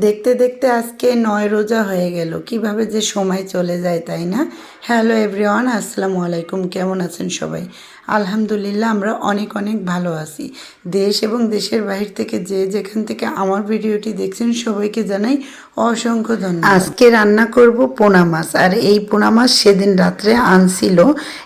দেখতে দেখতে আজকে নয় রোজা হয়ে গেল। কীভাবে যে সময় চলে যায়, তাই না? হ্যালো এভরিওয়ান আসসালামু আলাইকুম, কেমন আছেন সবাই? আলহামদুলিল্লাহ, আমরা অনেক অনেক ভালো আছি। দেশ এবং দেশের বাহির থেকে যে যেখান থেকে আমার ভিডিওটি দেখছেন, সবাইকে জানাই অসংখ্য ধন্যবাদ। আজকে রান্না করব পোনা মাছ, আর এই পোনা মাছ সেদিন রাত্রে আনছিল।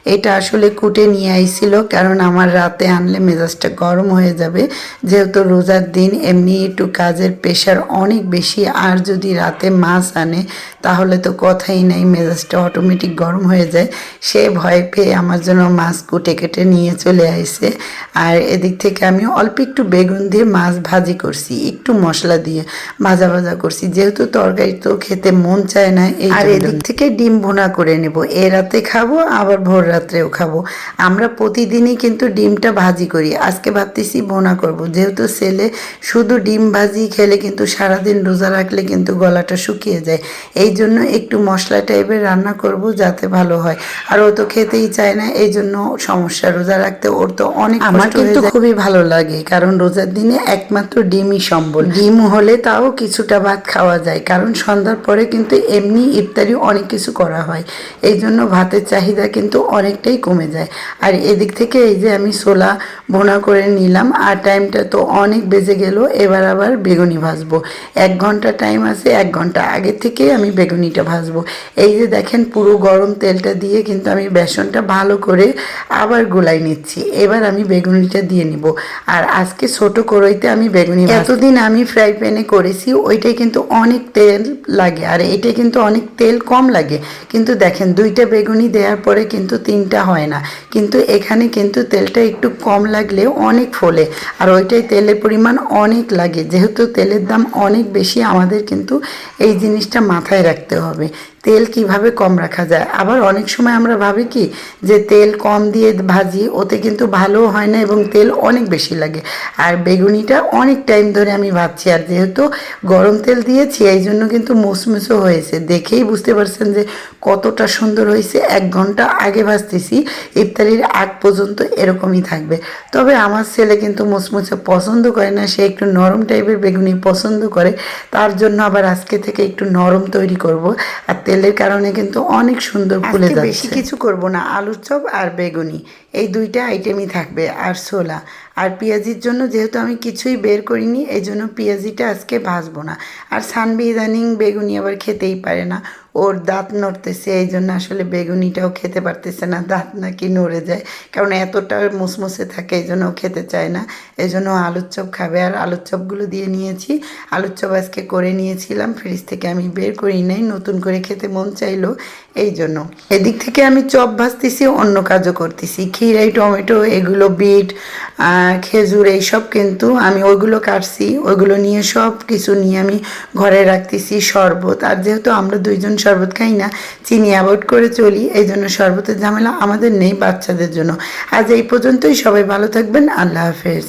এটা আসলে কুটে নিয়ে আইছিল, কারণ আমার রাতে আনলে মেজাজটা গরম হয়ে যাবে। যেহেতু রোজার দিন, এমনি একটু কাজের প্রেশার অনেক বেশি, আর যদি রাতে মাছ আনে, তাহলে তো কথাই নাই, মেজাজটা অটোমেটিক গরম হয়ে যায়। সে ভয় পেয়ে আমার জন্য মাছ কুটে কেটে নিয়ে চলে আসে আর এদিক থেকে আমি অল্প একটু বেগুন দিয়ে মাছ ভাজি করছি একটু মশলা দিয়ে ভাজা ভাজা করছি। যেহেতু তরকারি তো খেতে মন চায় না আর এদিক থেকে ডিম ভুনা করে নেব। এ রাতে খাব আবার ভোর রাত্রেও খাব। আমরা প্রতিদিনই কিন্তু ডিমটা ভাজি করি। আজকে ভাবতেছি ভুনা করব। যেহেতু ছেলে শুধু ডিম ভাজি খেলে কিন্তু সারাদিন রোজা রাখলে কিন্তু গলাটা শুকিয়ে যায়। এই জন্য একটু মশলা টাইপের রান্না করব যাতে ভালো হয়। আর ও তো খেতেই চায় না এই জন্য সমস্যা রোজা রাখতে ওর তো অনেক আমার কিন্তু খুবই ভালো লাগে কারণ রোজার দিনে একমাত্র ডিমই সম্বল। ডিম হলে তাও কিছুটা ভাত খাওয়া যায় কারণ সন্ধ্যার পরে কিন্তু এমনি ইফতারি অনেক কিছু করা হয়। এই জন্য ভাতের চাহিদা কিন্তু অনেকটাই কমে যায়। আর এদিক থেকে এই যে আমি ছোলা ভোনা করে নিলাম আর টাইমটা তো অনেক বেজে গেল এবার আবার বেগুনি ভাজবো। এক ঘণ্টা টাইম আছে এক ঘণ্টা আগে থেকে আমি বেগুনিটা ভাজবো। এই যে দেখেন পুরো গরম তেলটা দিয়ে কিন্তু আমি বেসনটা ভালো করে আবার গোলাই নিচ্ছি। এবার আমি বেগুনিটা দিয়ে নিব। আর আজকে ছোট কড়াইতে আমি বেগুনি এতদিন আমি ফ্রাই প্যানে করেছি, ওইটাই কিন্তু অনেক তেল লাগে। আর এটা কিন্তু অনেক তেল কম লাগে। কিন্তু দেখেন, দুইটা বেগুনি দেওয়ার পরে কিন্তু তিনটা হয় না। কিন্তু এখানে কিন্তু তেলটা একটু কম লাগলে অনেক ফলে। আর ওইটাই তেলের পরিমাণ অনেক লাগে। যেহেতু তেলের দাম অনেক বেশি, আমাদের কিন্তু এই জিনিসটা মাথায় রাখতে হবে। তেল কীভাবে কম রাখা যায়? আবার অনেক সময় আমরা ভাবি কি, যে তেল কম দিয়ে ভাজি ওতে কিন্তু ভালো হয় না এবং তেল অনেক বেশি লাগে। আর বেগুনিটা অনেক টাইম ধরে আমি ভাবছি আর যেহেতু গরম তেল দিয়েছি এই জন্য কিন্তু মুসমুসো হয়েছে। দেখেই বুঝতে পারছেন যে কতটা সুন্দর হয়েছে। এক ঘণ্টা আগে ভাজতেছি ইফতারির আগ পর্যন্ত এরকমই থাকবে। তবে আমার ছেলে কিন্তু মুসমুসে পছন্দ করে না সে একটু নরম টাইপের বেগুনি পছন্দ করে। তার জন্য আবার আজকে থেকে একটু নরম তৈরি করব। আর তেলের কারণে কিন্তু অনেক সুন্দর ফুলে যাচ্ছে বেশি কিছু করব না আলুর চপ আর বেগুনি। এই দুইটা আইটেমই থাকবে, আর ছোলা। আর পেঁয়াজির জন্য যেহেতু আমি কিছুই বের করিনি, এই জন্য পেঁয়াজিটা আজকে ভাজবো না। আর সানবি ইদানিং বেগুনি আবার খেতেই পারে না। ওর দাঁত নড়তেছে, এই জন্য আসলে বেগুনিটাও খেতে পারতেছে না, দাঁত নাকি নড়ে যায়। কারণ এতটা মুসমুসে থাকে, এই জন্য খেতে চায় না। এই জন্য আলুর চপ খাবে। আর আলুর চপগুলো দিয়ে নিয়েছি। আলুর চপ আজকে করে নিয়েছিলাম। ফ্রিজ থেকে আমি বের করি নাই, নতুন করে খেতে মন চাইলো, এই জন্য। এদিক থেকে আমি চপ ভাজতেছি, অন্য কাজও করতেছি। খিরাই টমেটো, এগুলো বিট খেজুর, এইসব কিন্তু আমি ওইগুলো কাটছি। ওইগুলো নিয়ে সব কিছু নিয়ে আমি ঘরে রাখতেছি, শরবত। আর যেহেতু আমরা দুইজন শরবত খাই না, চিনি অ্যাভয়েড করে চলি এই জন্য শরবতের ঝামেলা আমাদের নেই বাচ্চাদের জন্য। আজ এই পর্যন্তই, সবাই ভালো থাকবেন, আল্লাহ হাফেজ।